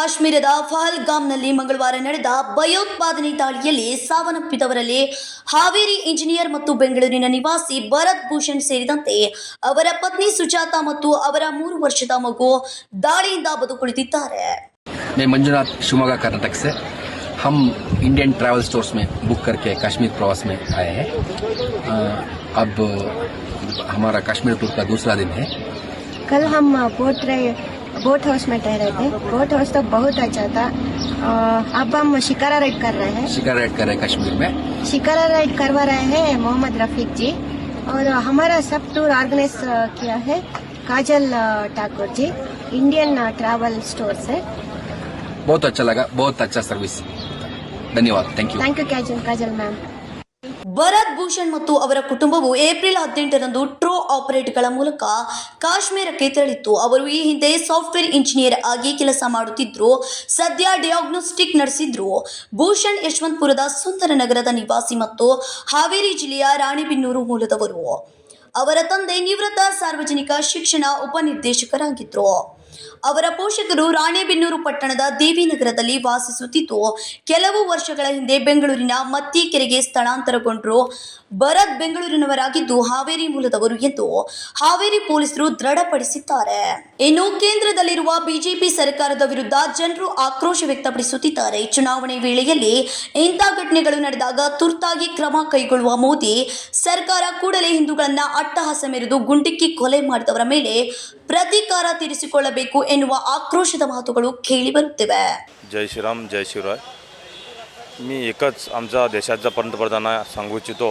ಕಾಶ್ಮೀರದ ಫಹಲ್ಗಾಮ್ನಲ್ಲಿ ಮಂಗಳವಾರ ನಡೆದ ಭಯೋತ್ಪಾದನೆ ದಾಳಿಯಲ್ಲಿ ಸಾವನ್ನಪ್ಪಿದವರಲ್ಲಿ ಹಾವೇರಿ ಇಂಜಿನಿಯರ್ ಮತ್ತು ಬೆಂಗಳೂರಿನ ನಿವಾಸಿ ಭರತ್ ಭೂಷಣ್ ಸೇರಿದಂತೆ ಅವರ ಪತ್ನಿ ಸುಜಾತ ಮತ್ತು ಅವರ ಮೂರು ವರ್ಷದ ಮಗು ದಾಳಿಯಿಂದ ಬದುಕುಳಿದಿದ್ದಾರೆ मैं मंजुनाथ शिवमोगा कर्नाटक से हम इंडियन ट्रैवल स्टोर्स में बुक करके कश्मीर प्रवास में आए हैं अ, अब हमारा कश्मीर टूर का दूसरा दिन है कल हम बोट रहे बोट हाउस में ठहरे थे। बोट हाउस तो बहुत अच्छा था। अब हम शिकारा राइड कर रहे हैं। शिकार राइड कर रहे हैं कश्मीर में। शिकारा राइड करवा रहे हैं मोहम्मद रफीक जी। और हमारा सब टूर ऑर्गेनाइज किया है Kajal Thakur ji Indian travel store से। बहुत अच्छा लगा बहुत अच्छा सर्विस धन्यवाद thank you thank you Kajal Kajal ma'am. Bharat Bhushan ಮತ್ತು ಅವರ ಕುಟುಂಬವು ಏಪ್ರಿಲ್ ಹದಿನೆಂಟರಂದು ಟ್ರೋ ಆಪರೇಟ್ಗಳ ಮೂಲಕ ಕಾಶ್ಮೀರಕ್ಕೆ ತೆರಳಿತ್ತು. ಅವರು ಈ ಹಿಂದೆ ಸಾಫ್ಟ್ವೇರ್ ಇಂಜಿನಿಯರ್ ಆಗಿ ಕೆಲಸ ಮಾಡುತ್ತಿದ್ದರು ಸದ್ಯ ಡಯಾಗ್ನೋಸ್ಟಿಕ್ ನಡೆಸಿದ್ರು. ಭೂಷಣ್ ಯಶವಂತಪುರದ ಸುಂದರ ನಗರದ ನಿವಾಸಿ ಮತ್ತು ಹಾವೇರಿ ಜಿಲ್ಲೆಯ ರಾಣಿಬೆನ್ನೂರು ಮೂಲದವರು. ಅವರ ತಂದೆ ನಿವೃತ್ತ ಸಾರ್ವಜನಿಕ ಶಿಕ್ಷಣ ಉಪನಿರ್ದೇಶಕರಾಗಿದ್ದರು ಅವರ ಪೋಷಕರು ರಾಣೆಬೆನ್ನೂರು ಪಟ್ಟಣದ ದೇವಿನಗರದಲ್ಲಿ ವಾಸಿಸುತ್ತಿತ್ತು ಕೆಲವು ವರ್ಷಗಳ ಹಿಂದೆ ಬೆಂಗಳೂರಿನ ಮತ್ತಿಕೆರೆಗೆ ಸ್ಥಳಾಂತರಗೊಂಡರು. ಭರತ್ ಬೆಂಗಳೂರಿನವರಾಗಿದ್ದು, ಹಾವೇರಿ ಮೂಲದವರು ಎಂದು ಹಾವೇರಿ ಪೊಲೀಸರು ದೃಢಪಡಿಸಿದ್ದಾರೆ. ಇನ್ನು ಕೇಂದ್ರದಲ್ಲಿರುವ ಬಿಜೆಪಿ ಸರ್ಕಾರದ ವಿರುದ್ಧ ಜನರು ಆಕ್ರೋಶ ವ್ಯಕ್ತಪಡಿಸುತ್ತಿದ್ದಾರೆ. ಚುನಾವಣೆ ವೇಳೆಯಲ್ಲಿ ಇಂಥ ಘಟನೆಗಳು ನಡೆದಾಗ ತುರ್ತಾಗಿ ಕ್ರಮ ಕೈಗೊಳ್ಳುವ ಮೋದಿ, ಸರ್ಕಾರ ಕೂಡಲೇ ಹಿಂದೂಗಳನ್ನ ಅಟ್ಟಹಾಸ ಮೆರೆದು ಗುಂಡಿಕ್ಕಿ ಕೊಲೆ ಮಾಡಿದವರ ಮೇಲೆ ಪ್ರತೀಕಾರ ತೀರಿಸಿಕೊಳ್ಳಬೇಕು ಎನ್ನುವ ಆಕ್ರೋಶದ ಮಾತುಗಳು ಕೇಳಿಬರುತ್ತಿವೆ जय श्रीराम जय शिवराय मी एकच आमच्या देशाच्या पंतप्रधानांना सांगू इच्छितो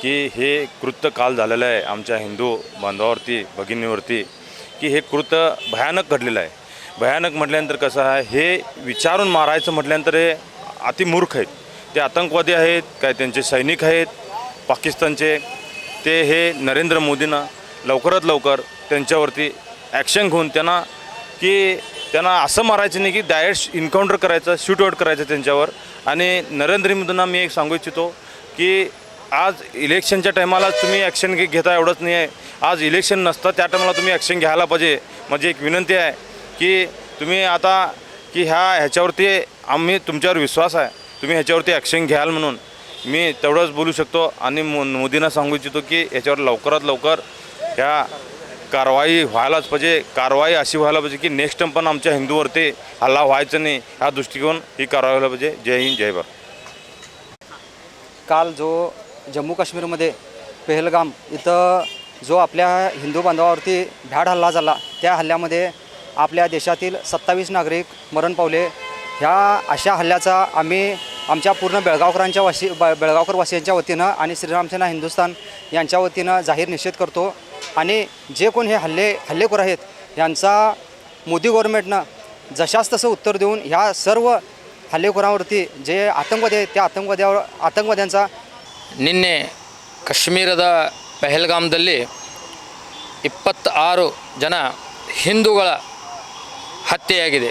की हे कृत्य काल झालेलं आहे आमच्या हिंदू बांधवावरती भगिनीवरती की हे कृत्य भयानक घडलेलं आहे भयानक म्हटल्यानंतर कसं आहे हे विचारून मारायचं म्हटल्यानंतर हे अतिमूर्ख आहेत ते आतंकवादी आहेत काय त्यांचे सैनिक आहेत पाकिस्तानचे ते हे नरेंद्र मोदींना लवकरात लवकर त्यांच्यावरती ॲक्शन घेऊन त्यांना की त्यांना असं मारायचं नाही की डायरेक्ट इन्काउंटर करायचं शूटआउट करायचं त्यांच्यावर. आणि नरेंद्र मोदींना मी एक सांगू इच्छितो की आज इलेक्शनच्या टायमाला तुम्ही ॲक्शन घे घेता एवढंच नाही आहे. आज इलेक्शन नसतं त्या टायमाला तुम्ही ॲक्शन घ्यायला पाहिजे. माझी एक विनंती आहे की तुम्ही आता की ह्या ह्याच्यावरती आम्ही तुमच्यावर विश्वास आहे. तुम्ही ह्याच्यावरती ॲक्शन घ्याल म्हणून. मी तेवढंच बोलू शकतो आणि मो मोदींना सांगू इच्छितो की ह्याच्यावर लवकरात लवकर ह्या कारवाई व्हायलाच पाहिजे. कारवाई अशी व्हायला पाहिजे की नेक्स्ट टाइम पण आमच्या हिंदूवरती हल्ला व्हायचा नाही ह्या दृष्टिकोन ही कारवाई व्हायला पाहिजे. जय हिंद जय भारत. काल जो जम्मू काश्मीरमध्ये पेहलगाम इथं जो आपल्या हिंदू बांधवावरती भ्याड हल्ला झाला त्या हल्ल्यामध्ये आपल्या देशातील सत्तावीस नागरिक मरण पावले. ह्या अशा हल्ल्याचा आम्ही आमच्या पूर्ण बेळगावकरांच्या वासी ब बेळगावकर वासियांच्या वतीनं आणि श्रीरामसेना हिंदुस्थान यांच्या वतीनं जाहीर निषेध करतो आणि जे कोण हे हल्ले हल्लेखोर आहेत यांचा मोदी गव्हर्नमेंटनं जशास तसं उत्तर देऊन ह्या सर्व हल्लेखोरांवरती जे आतंकवादी आहेत त्या आतंकवाद्यावर आतंकवाद्यांचा ನಿನ್ನೆ ಕಾಶ್ಮೀರದ ಪೆಹಲ್ಗಾಮ್ದಲ್ಲಿ ಇಪ್ಪತ್ತಾರು ಜನ ಹಿಂದೂಗಳ ಹತ್ಯೆಯಾಗಿದೆ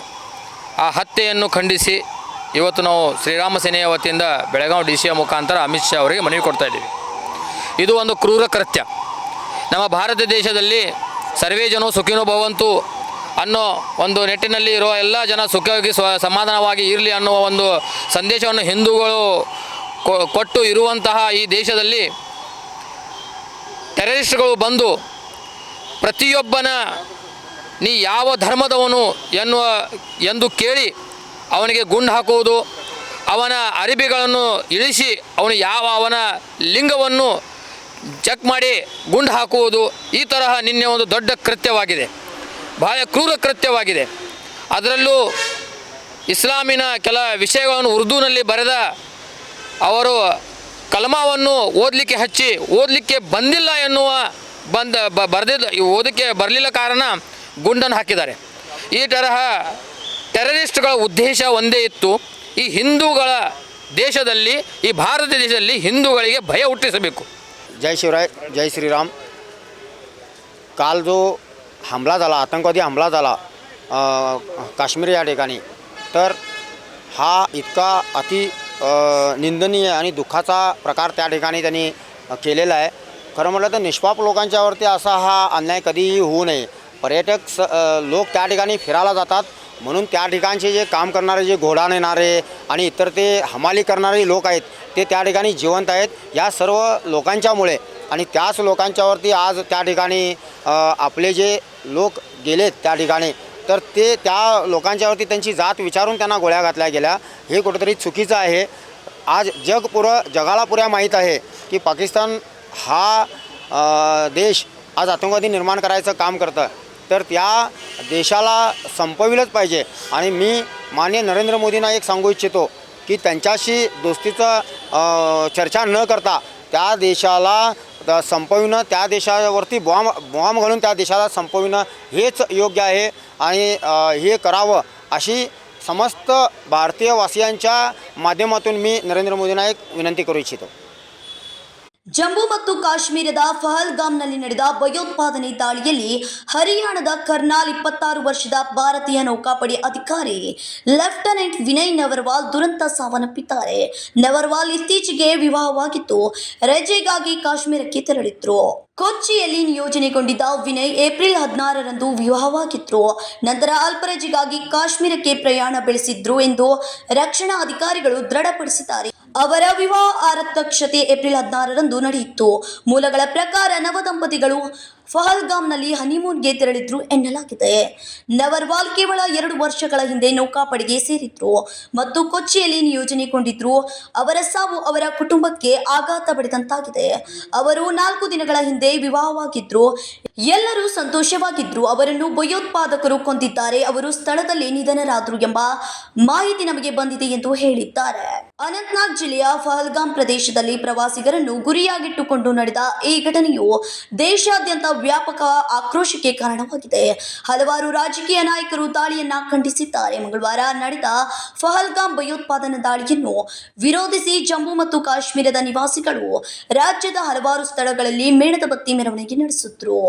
ಆ ಹತ್ಯೆಯನ್ನು ಖಂಡಿಸಿ ಇವತ್ತು ನಾವು ಶ್ರೀರಾಮ ಸೇನೆಯ ವತಿಯಿಂದ ಬೆಳಗಾವಿ ಡಿ ಸಿಯ ಮುಖಾಂತರ ಅಮಿತ್ ಶಾ ಅವರಿಗೆ ಮನವಿ ಕೊಡ್ತಾ ಇದ್ದೀವಿ. ಇದು ಒಂದು ಕ್ರೂರ ಕೃತ್ಯ. ನಮ್ಮ ಭಾರತ ದೇಶದಲ್ಲಿ ಸರ್ವೇ ಜನ ಸುಖಿನೋ ಭವಂತು ಅನ್ನೋ ಒಂದು ನಿಟ್ಟಿನಲ್ಲಿ ಇರುವ ಎಲ್ಲ ಜನ ಸುಖವಾಗಿ ಸ್ವ ಸಮಾಧಾನವಾಗಿ ಇರಲಿ ಅನ್ನುವ ಒಂದು ಸಂದೇಶವನ್ನು ಹಿಂದೂಗಳು ಕೊಟ್ಟು ಇರುವಂತಹ ಈ ದೇಶದಲ್ಲಿ ಟೆರರಿಸ್ಟ್ಗಳು ಬಂದು ಪ್ರತಿಯೊಬ್ಬನ ನೀ ಯಾವ ಧರ್ಮದವನು ಎನ್ನುವ, ಎಂದು ಕೇಳಿ ಅವನಿಗೆ ಗುಂಡು ಹಾಕುವುದು, ಅವನ ಅರಿಬಿಗಳನ್ನು ಇಳಿಸಿ, ಅವನು ಯಾವ ಅವನ ಲಿಂಗವನ್ನು ಚೆಕ್ ಮಾಡಿ ಗುಂಡು ಹಾಕುವುದು, ಈ ತರಹ ನಿನ್ನೆ ಒಂದು ದೊಡ್ಡ ಕೃತ್ಯವಾಗಿದೆ. ಬಹಳ ಕ್ರೂರ ಕೃತ್ಯವಾಗಿದೆ. ಅದರಲ್ಲೂ ಇಸ್ಲಾಮಿನ ಕೆಲ ವಿಷಯಗಳನ್ನು ಉರ್ದುನಲ್ಲಿ ಬರೆದ ಅವರು ಕಲಮಾವನ್ನು ಓದಲಿಕ್ಕೆ ಹಚ್ಚಿ, ಓದಲಿಕ್ಕೆ ಬಂದಿಲ್ಲ ಎನ್ನುವ ಬಂದ ಬರೆದಿದ್ದ ಓದಕ್ಕೆ ಬರಲಿಲ್ಲ ಕಾರಣ ಗುಂಡನ್ನು ಹಾಕಿದ್ದಾರೆ. ಈ ತರಹ ಟೆರರಿಸ್ಟ್ಗಳ ಉದ್ದೇಶ ಒಂದೇ ಇತ್ತು ಈ ಹಿಂದೂಗಳ ದೇಶದಲ್ಲಿ ಈ ಭಾರತ ದೇಶದಲ್ಲಿ ಹಿಂದೂಗಳಿಗೆ ಭಯ ಹುಟ್ಟಿಸಬೇಕು जय शिवराय जय श्रीराम काल जो हमला झाला आतंकवादी हमला झाला अ, काश्मीर या ठिकाणी तर हा इतका अति अ, निंदनीय आणि दुःखाचा प्रकार त्या ठिकाणी त्यांनी अ, केलेला आहे खरं म्हटलं तर निष्पाप लोकांच्यावरती असा हा अन्याय कधीही होऊ नये पर्यटक स लोक त्या ठिकाणी फिरायला जातात. म्हणून त्या ठिकाणचे जे काम करणारे जे घोडा नेणारे आणि इतर ते हमाली करणारे लोक आहेत ते त्या ठिकाणी जिवंत आहेत. या सर्व लोकांच्यामुळे आणि त्याच लोकांच्यावरती आज त्या ठिकाणी आपले जे लोक गेलेत त्या ठिकाणी तर ते त्या लोकांच्यावरती त्यांची जात विचारून त्यांना गोळ्या घातल्या गेल्या. हे कुठेतरी चुकीचं आहे. आज जग पुरं जगाला पुऱ्या माहीत आहे की पाकिस्तान हा देश आज आतंकवादी निर्माण करायचं काम करतं. तर त्या देशाला संपविलंच पाहिजे. आणि मी माननीय नरेंद्र मोदींना एक सांगू इच्छितो की त्यांच्याशी दोस्तीचं चर्चा न करता त्या देशाला संपविणं त्या देशावरती बॉम्ब बॉम्ब घालून त्या देशाला संपविणं हेच योग्य आहे. आणि हे करावं अशी समस्त भारतीय वासियांच्या माध्यमातून मी नरेंद्र मोदींना एक विनंती करू इच्छितो. ಜಮ್ಮು ಮತ್ತು ಕಾಶ್ಮೀರದ ಫಹಲ್ಗಾಮ್ನಲ್ಲಿ ನಡೆದ ಭಯೋತ್ಪಾದನೆ ದಾಳಿಯಲ್ಲಿ ಹರಿಯಾಣದ ಕರ್ನಾಲ್ ಇಪ್ಪತ್ತಾರು ವರ್ಷದ ಭಾರತೀಯ ನೌಕಾಪಡೆ ಅಧಿಕಾರಿ ಲೆಫ್ಟಿನೆಂಟ್ ವಿನಯ್ ನವರ್ವಾಲ್ ದುರಂತ ಸಾವನ್ನಪ್ಪಿದ್ದಾರೆ. ನವರ್ವಾಲ್ ಇತ್ತೀಚೆಗೆ ವಿವಾಹವಾಗಿದ್ದು, ರಜೆಗಾಗಿ ಕಾಶ್ಮೀರಕ್ಕೆ ತೆರಳಿದ್ರು. ಕೊಚ್ಚಿಯಲ್ಲಿ ನಿಯೋಜನೆಗೊಂಡಿದ್ದ ವಿನಯ್ ಏಪ್ರಿಲ್ ಹದಿನಾರರಂದು ವಿವಾಹವಾಗಿದ್ರು. ನಂತರ ಅಲ್ಪರಜೆಗಾಗಿ ಕಾಶ್ಮೀರಕ್ಕೆ ಪ್ರಯಾಣ ಬೆಳೆಸಿದ್ರು ಎಂದು ರಕ್ಷಣಾ ಅಧಿಕಾರಿಗಳು ದೃಢಪಡಿಸಿದ್ದಾರೆ. ಅವರ ವಿವಾಹ ಆರತಕ್ಷತೆ ಏಪ್ರಿಲ್ ಹದಿನಾರರಂದು ನಡೆಯಿತು. ಮೂಲಗಳ ಪ್ರಕಾರ ನವದಂಪತಿಗಳು ಫಹಲ್ಗಾಮ್ನಲ್ಲಿ ಹನಿಮೂನ್ಗೆ ತೆರಳಿದ್ರು ಎನ್ನಲಾಗಿದೆ. ನವರ್ವಾಲ್ ಕೇವಲ ಎರಡು ವರ್ಷಗಳ ಹಿಂದೆ ನೌಕಾಪಡೆಗೆ ಸೇರಿದ್ರು ಮತ್ತು ಕೊಚ್ಚಿಯಲ್ಲಿ ನಿಯೋಜನೆಗೊಂಡಿದ್ರು. ಅವರ ಸಾವು ಅವರ ಕುಟುಂಬಕ್ಕೆ ಆಘಾತ ಪಡೆದಂತಾಗಿದೆ. ಅವರು ನಾಲ್ಕು ದಿನಗಳ ಹಿಂದೆ ವಿವಾಹವಾಗಿದ್ರು. ಎಲ್ಲರೂ ಸಂತೋಷವಾಗಿದ್ರು. ಅವರನ್ನು ಭಯೋತ್ಪಾದಕರು ಕೊಂದಿದ್ದಾರೆ. ಅವರು ಸ್ಥಳದಲ್ಲಿ ನಿಧನರಾದರು ಎಂಬ ಮಾಹಿತಿ ನಮಗೆ ಬಂದಿದೆ ಎಂದು ಹೇಳಿದ್ದಾರೆ. ಅನಂತನಾಗ್ ಜಿಲ್ಲೆಯ ಫಹಲ್ಗಾಮ್ ಪ್ರದೇಶದಲ್ಲಿ ಪ್ರವಾಸಿಗರನ್ನು ಗುರಿಯಾಗಿಟ್ಟುಕೊಂಡು ನಡೆದ ಈ ಘಟನೆಯು ದೇಶಾದ್ಯಂತ ವ್ಯಾಪಕ ಆಕ್ರೋಶಕ್ಕೆ ಕಾರಣವಾಗಿದೆ. ಹಲವಾರು ರಾಜಕೀಯ ನಾಯಕರು ದಾಳಿಯನ್ನ ಖಂಡಿಸಿದ್ದಾರೆ. ಮಂಗಳವಾರ ನಡೆದ ಫಹಲ್ಗಾಮ್ ಭಯೋತ್ಪಾದನಾ ದಾಳಿಯನ್ನು ವಿರೋಧಿಸಿ ಜಮ್ಮು ಮತ್ತು ಕಾಶ್ಮೀರದ ನಿವಾಸಿಗಳು ರಾಜ್ಯದ ಹಲವಾರು ಸ್ಥಳಗಳಲ್ಲಿ ಮೇಣದ ಬತ್ತಿ ಮೆರವಣಿಗೆ ನಡೆಸಿದ್ರು.